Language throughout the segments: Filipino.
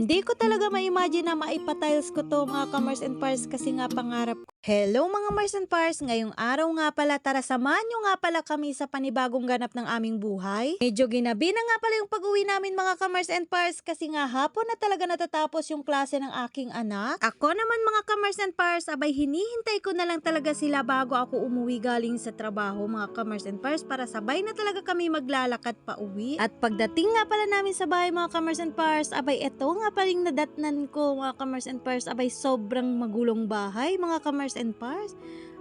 Hindi ko talaga ma-imagine na maipatiles ko to mga ka-Mars and Pars kasi nga pangarap ko. Hello mga Mars and Pars! Ngayong araw nga pala, tara samahan nyo nga pala kami sa panibagong ganap ng aming buhay. Medyo ginabi na nga pala yung pag-uwi namin mga ka-Mars and Pars kasi nga hapon na talaga natatapos yung klase ng aking anak. Ako naman mga ka-Mars and Pars, abay hinihintay ko na lang talaga sila bago ako umuwi galing sa trabaho mga ka-Mars and Pars para sabay na talaga kami maglalakad pa uwi. At pagdating nga pala namin sa bahay mga ka-Mars and Pars, abay eto nga paling nadatnan ko mga ka-Mars and Pars, abay sobrang magulong bahay mga ka-Mars and Pars.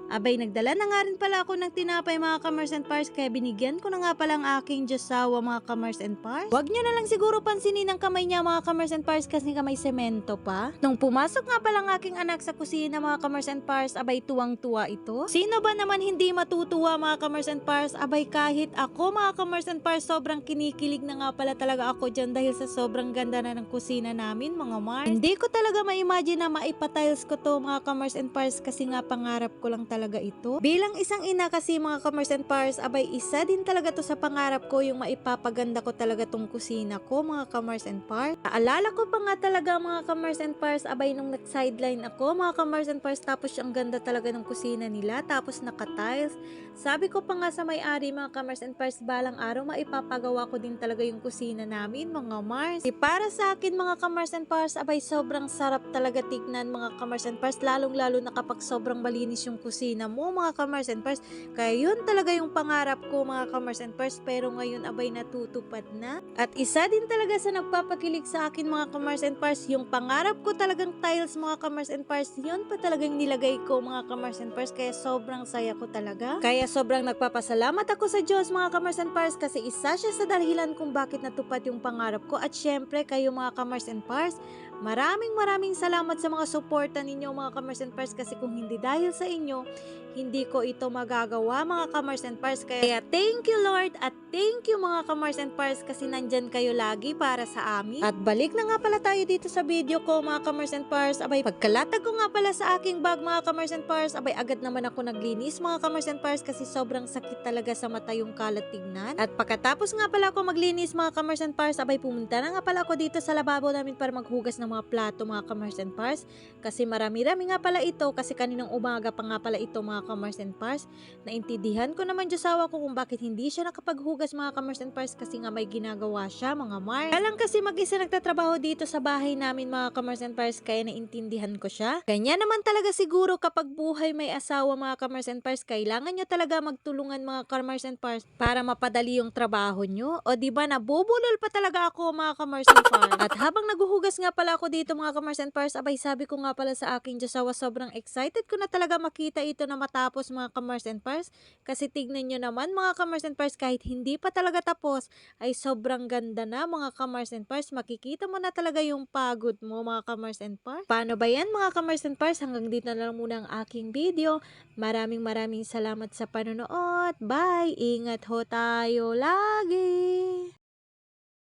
Abay, nagdala na nga rin pala ako ng tinapay mga kamars and pars kaya binigyan ko na nga pala ang aking Diyosawa mga kamars and pars. Huwag nyo na lang siguro pansinin ang kamay niya mga kamars and pars kasi kamay semento pa. Nung pumasok nga pala ang aking anak sa kusina mga kamars and pars, abay tuwang-tuwa ito. Sino ba naman hindi matutuwa mga kamars and pars? Abay kahit ako mga kamars and pars, sobrang kinikilig na nga pala talaga ako dyan dahil sa sobrang ganda na ng kusina namin mga mars. Hindi ko talaga ma-imagine na maipatiles ko to mga kamars and pars kasi nga pangarap ko lang talaga ito. Bilang isang ina kasi mga kamars and pars, abay isa din talaga to sa pangarap ko yung maipapaganda ko talaga tong kusina ko mga kamars and pars. Aalala ko pa nga talaga mga kamars and pars, abay nung nag-sideline ako mga kamars and pars, tapos ang ganda talaga ng kusina nila, tapos naka-tiles. Sabi ko pa nga sa may-ari mga kamars and pars, balang araw maipapagawa ko din talaga yung kusina namin mga mars. E para sa akin mga kamars and pars, abay sobrang sarap talaga tignan mga kamars and pars, lalong lalo na kapag sobrang malinis yung kusina mo mga kamars and pars. Kaya yun talaga yung pangarap ko mga kamars and pars, pero ngayon abay natutupad na. At isa din talaga sa nagpapakilig sa akin mga kamars and pars, yung pangarap ko talagang tiles mga kamars and pars, yun pa talagang nilagay ko mga kamars and pars, kaya sobrang saya ko talaga. Kaya sobrang nagpapasalamat ako sa Diyos mga kamars and pars kasi isa siya sa dahilan kung bakit natupad yung pangarap ko at syempre kayo mga kamars and pars, maraming maraming salamat sa mga suporta ninyo mga kamars and pars kasi kung hindi dahil sa inyo, hindi ko ito magagawa mga kamars and pars. Kaya thank you Lord at thank you mga kamars and pars kasi nandyan kayo lagi para sa amin. At balik na nga pala tayo dito sa video ko mga kamars and pars. Abay pagkalatag ko nga pala sa aking bag mga kamars and pars, abay agad naman ako naglinis mga kamars and pars kasi sobrang sakit talaga sa mata yung kalat tignan. At pagkatapos nga pala ako maglinis mga kamars and pars, abay pumunta na nga pala ako dito sa lababo namin para maghugas ng mga plato mga kamars and pars. Kasi marami-rami nga pala ito kasi kaninang umaga pa nga pala ito mga kamars and pars. Naintindihan ko naman Diyosawa ko kung bakit hindi siya nakapaghugas mga kamars and pars kasi nga may ginagawa siya mga mars. Kaya lang kasi mag-isa nagtatrabaho dito sa bahay namin mga kamars and pars kaya naintindihan ko siya. Ganyan naman talaga siguro kapag buhay may asawa mga kamars and pars kailangan nyo talaga magtulungan mga kamars and pars para mapadali yung trabaho nyo. O di ba nabubulol pa talaga ako mga kamars and pars. At habang naguhugas nga pala ako dito mga kamars and pars, abay sabi ko nga pala sa aking Diyosawa sobrang excited ko na talaga makita ito na matapos mga kamars and pars. Kasi tignan nyo naman mga kamars and pars kahit hindi pa talaga tapos ay sobrang ganda na mga kamars and pars. Makikita mo na talaga yung pagod mo mga kamars and pars. Paano ba yan mga kamars and pars? Hanggang dito na lang muna ang aking video. Maraming maraming salamat sa panonood. Bye! Ingat ho tayo lagi!